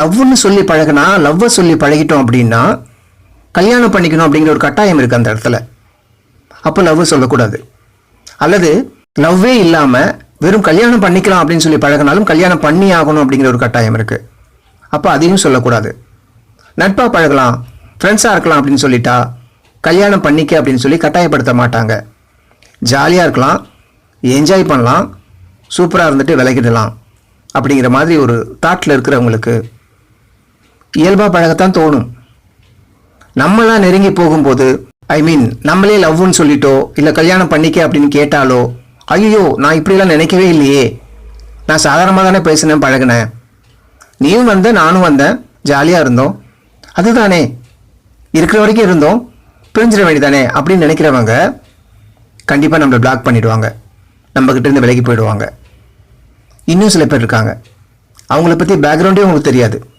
லவ்னு சொல்லி பழகுனா லவ்வை சொல்லி பழகிட்டோம் அப்படின்னா கல்யாணம் பண்ணிக்கணும் அப்படிங்கிற ஒரு கட்டாயம் இருக்குது அந்த இடத்துல. அப்போ லவ் சொல்லக்கூடாது. அல்லது லவ்வே இல்லாமல் வெறும் கல்யாணம் பண்ணிக்கலாம் அப்படின்னு சொல்லி பழகினாலும் கல்யாணம் பண்ணி ஆகணும் அப்படிங்கிற ஒரு கட்டாயம் இருக்குது அப்போ அதையும் சொல்லக்கூடாது. நட்பாக பழகலாம் ஃப்ரெண்ட்ஸாக இருக்கலாம் அப்படின்னு சொல்லிட்டா கல்யாணம் பண்ணிக்க அப்படின்னு சொல்லி கட்டாயப்படுத்த மாட்டாங்க. ஜாலியாக இருக்கலாம் என்ஜாய் பண்ணலாம் சூப்பராக இருந்துட்டு விலகிடலாம் அப்படிங்கிற மாதிரி ஒரு தாட்டில் இருக்கிறவங்களுக்கு இயல்பாக பழகத்தான் தோணும். நம்மளாம் நெருங்கி போகும்போது ஐ மீன் நம்மளே லவ்னு சொல்லிட்டோ இல்லை கல்யாணம் பண்ணிக்க அப்படின்னு கேட்டாலோ ஐயோ நான் இப்படிலாம் நினைக்கவே இல்லையே. நான் சாதாரணமாக தானே பேசினேன் பழகினேன். நீயும் வந்த நானும் வந்தேன் ஜாலியாக இருந்தோம். அதுதானே. இருக்கிற வரைக்கும் இருந்தோம். பிரிஞ்சிட வேண்டியதானே அப்படின்னு நினைக்கிறவங்க கண்டிப்பாக நம்மளை பிளாக் பண்ணிடுவாங்க. நம்மக்கிட்டேருந்து விலகி போயிடுவாங்க. இன்னும் சில பேர் இருக்காங்க. அவங்கள பற்றி பேக்ரவுண்டே உங்களுக்கு தெரியாது.